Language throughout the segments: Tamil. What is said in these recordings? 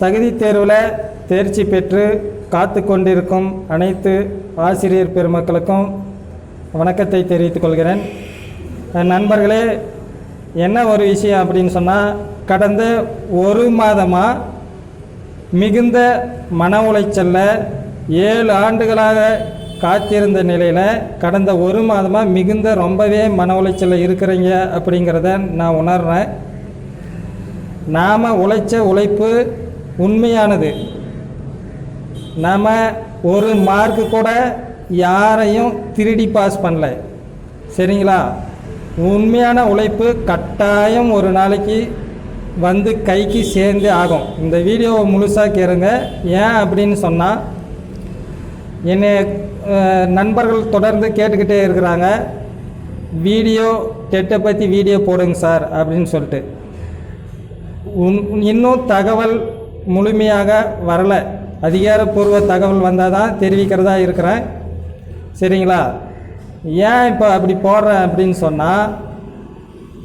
தகுதி தேர்வில் தேர்ச்சி பெற்று காத்து கொண்டிருக்கும் அனைத்து ஆசிரியர் பெருமக்களுக்கும் வணக்கத்தை தெரிவித்துக் கொள்கிறேன். நண்பர்களே என்ன ஒரு விஷயம் அப்படின்னு சொன்னால் கடந்த ஒரு மாதமாக மிகுந்த மன உளைச்சலில் ஏழு ஆண்டுகளாக காத்திருந்த நிலையில் கடந்த ஒரு மாதமாக மிகுந்த ரொம்பவே மன உளைச்சலில் இருக்கிறீங்க அப்படிங்கிறத நான் உணர்றேன். நாம் உழைச்ச உழைப்பு உண்மையானது. நாம் ஒரு மார்க்கு கூட யாரையும் திருடி பாஸ் பண்ணல. சரிங்களா? உண்மையான உழைப்பு கட்டாயம் ஒரு நாளைக்கு வந்து கைக்கு சேர்ந்தே ஆகும். இந்த வீடியோவை முழுசாக கேளுங்க. ஏன் அப்படின்னு சொன்னால் என்னை நண்பர்கள் தொடர்ந்து கேட்டுக்கிட்டே இருக்கிறாங்க. வீடியோ டெட்டை பற்றி வீடியோ போடுங்க சார் அப்படின்னு சொல்லிட்டு. உன் இன்னும் தகவல் முழுமையாக வரலை. அதிகாரப்பூர்வ தகவல் வந்தால் தான் தெரிவிக்கிறதா இருக்கிறேன். சரிங்களா? ஏன் இப்போ அப்படி போடுறேன் அப்படின்னு சொன்னால்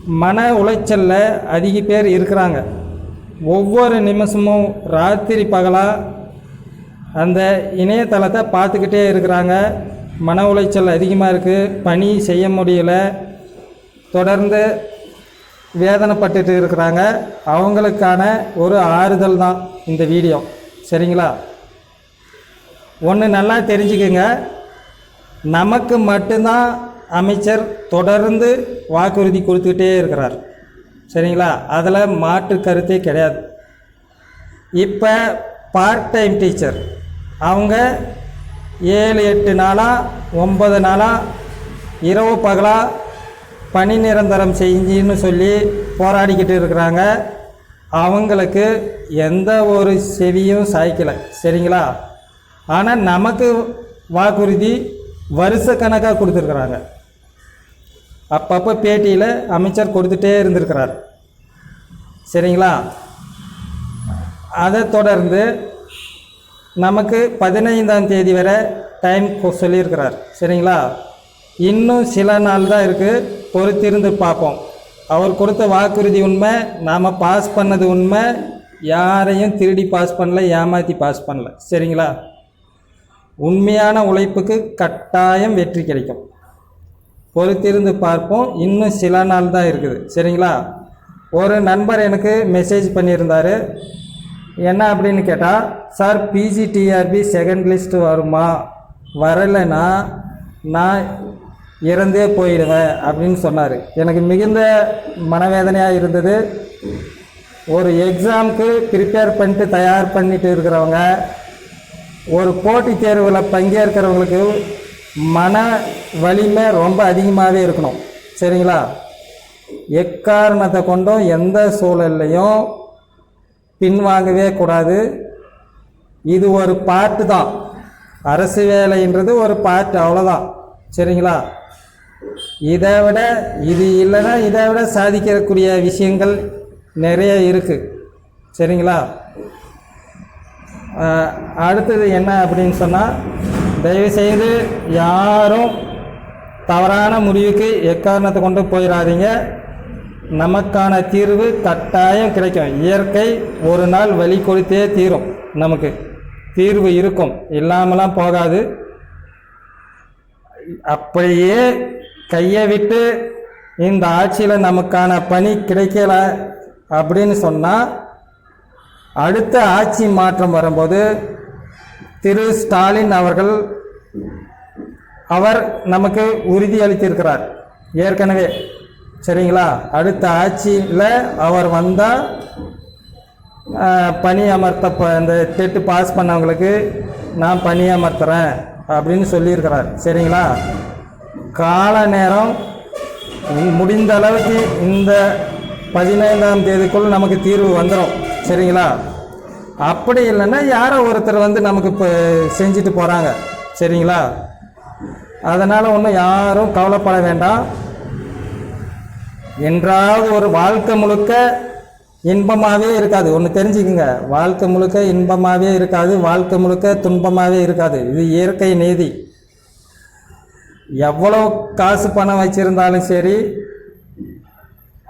மன உளைச்சலில் அதிக பேர் இருக்கிறாங்க. ஒவ்வொரு நிமிஷமும் ராத்திரி பகலாக அந்த இணையதளத்தை பார்த்துக்கிட்டே இருக்கிறாங்க. மன உளைச்சல் அதிகமாக இருக்குது பணி செய்ய முடியல. தொடர்ந்து வேதனைப்பட்டுட்டு இருக்கிறாங்க. அவங்களுக்கான ஒரு ஆறுதல் தான். இந்த வீடியோ. சரிங்களா? ஒன்று நல்லா தெரிஞ்சுக்கங்க. நமக்கு மட்டும்தான் அமைச்சர் தொடர்ந்து வாக்குறுதி கொடுத்துக்கிட்டே இருக்கிறார். சரிங்களா? அதில் மாற்று கருத்தே கிடையாது. இப்போ பார்ட் டைம் டீச்சர் அவங்க ஏழு எட்டு நாளாக ஒன்பது நாளாக இரவு பகலாக பணி நிரந்தரம் செஞ்சுன்னு சொல்லி போராடிக்கிட்டு இருக்கிறாங்க. அவங்களுக்கு எந்த ஒரு செவியும் சாய்க்கலை. சரிங்களா? ஆனால் நமக்கு வாக்குறுதி வருஷ கணக்காக கொடுத்துருக்குறாங்க. அப்பப்போ பேட்டியில் அமைச்சர் கொடுத்துட்டே இருந்திருக்கிறார். சரிங்களா? அதை தொடர்ந்து நமக்கு பதினைந்தாம் தேதி வரை டைம் கொ- சொல்லியிருக்கிறார். சரிங்களா? இன்னும் சில நாள் தான் இருக்குது பொறுத்திருந்து பார்ப்போம். அவர் கொடுத்த வாக்குறுதி உண்மை நாம் பாஸ் பண்ணது உண்மை யாரையும் திருடி பாஸ் பண்ணல ஏமாற்றி பாஸ் பண்ணல. சரிங்களா? உண்மையான உழைப்புக்கு கட்டாயம் வெற்றி கிடைக்கும். பொறுத்திருந்து பார்ப்போம். இன்னும் சில நாள் தான் இருக்குது. சரிங்களா? ஒரு நண்பர் எனக்கு மெசேஜ் பண்ணியிருந்தார். என்ன அப்படின்னு கேட்டால் சார் பிஜிடிஆர்பி செகண்ட் லிஸ்ட் வருமா? வரலைன்னா நான் இறந்தே போயிடுவேன் அப்படின்னு சொன்னார். எனக்கு மிகுந்த மனவேதனையாக இருந்தது. ஒரு எக்ஸாமுக்கு ப்ரிப்பேர் பண்ணிட்டு தயார் பண்ணிட்டு இருக்கிறவங்க ஒரு போட்டித் தேர்வில் பங்கேற்கிறவங்களுக்கு மன வலிமை ரொம்ப அதிகமாகவே இருக்கணும். சரிங்களா? எக்காரணத்தை கொண்டும் எந்த சூழல்லையும் பின்வாங்கவே கூடாது. இது ஒரு பாட்டு தான். அரசு வேலைன்றது ஒரு பாட்டு அவ்வளோதான் சரிங்களா? இதை விட இது இல்லைன்னா இதை விட சாதிக்கக்கூடிய விஷயங்கள் நிறைய இருக்குது சரிங்களா? அடுத்தது என்ன அப்படின்னு சொன்னால் தயவுசெய்து யாரும் தவறான முடிவுக்கு எக்காரணத்தை கொண்டு போயிடாதீங்க நமக்கான தீர்வு கட்டாயம் கிடைக்கும். இயற்கை ஒரு நாள் வழி கொடுத்தே தீரும் நமக்கு. தீர்வு இருக்கும். இல்லாமலாம் போகாது. அப்படியே கையை விட்டு இந்த ஆட்சியில் நமக்கான பணி கிடைக்கல அப்படின்னு சொன்னால் அடுத்த ஆட்சி மாற்றம் வரும்போது திரு ஸ்டாலின் அவர்கள் அவர் நமக்கு உறுதியளித்திருக்கிறார் ஏற்கனவே. சரிங்களா? அடுத்த ஆட்சியில் அவர் வந்தால் பணி அமர்த்த ப- இந்த டெட்டு பாஸ் பண்ணவங்களுக்கு நான் பணி அமர்த்துறேன் அப்படின்னு சொல்லியிருக்கிறார். சரிங்களா? கால நேரம் முடிந்த அளவுக்கு இந்த பதினைந்தாம் தேதிக்குள் நமக்கு தீர்வு வந்துடும் சரிங்களா? அப்படி இல்லைன்னா யாரோ ஒருத்தர் வந்து நமக்கு இப்போ செஞ்சுட்டு போகிறாங்க சரிங்களா? அதனால் ஒன்றும் யாரும் கவலைப்பட வேண்டாம். என்றாவது ஒரு வாழ்க்கை முழுக்க இன்பமாகவே இருக்காது. ஒன்று தெரிஞ்சுக்குங்க. வாழ்க்கை முழுக்க இன்பமாகவே இருக்காது. வாழ்க்கை முழுக்க துன்பமாகவே இருக்காது. இது இயற்கை நீதி. எவ்வளோ காசு பணம் வச்சுருந்தாலும் சரி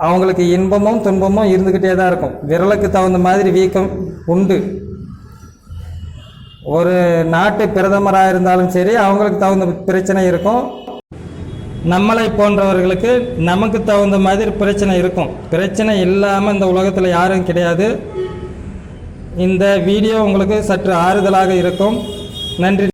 அவங்களுக்கு இன்பமும் துன்பமும் இருந்துக்கிட்டே தான் இருக்கும். விரலுக்கு தகுந்த மாதிரி வீக்கம் உண்டு. ஒரு நாட்டு பிரதமராக இருந்தாலும் சரி அவங்களுக்கு தகுந்த பிரச்சனை இருக்கும். நம்மளை போன்றவர்களுக்கு நமக்கு தகுந்த மாதிரி பிரச்சனை இருக்கும். பிரச்சனை இல்லாமல் இந்த உலகத்தில் யாரும் கிடையாது. இந்த வீடியோ உங்களுக்கு சற்று ஆறுதலாக இருக்கும். நன்றி.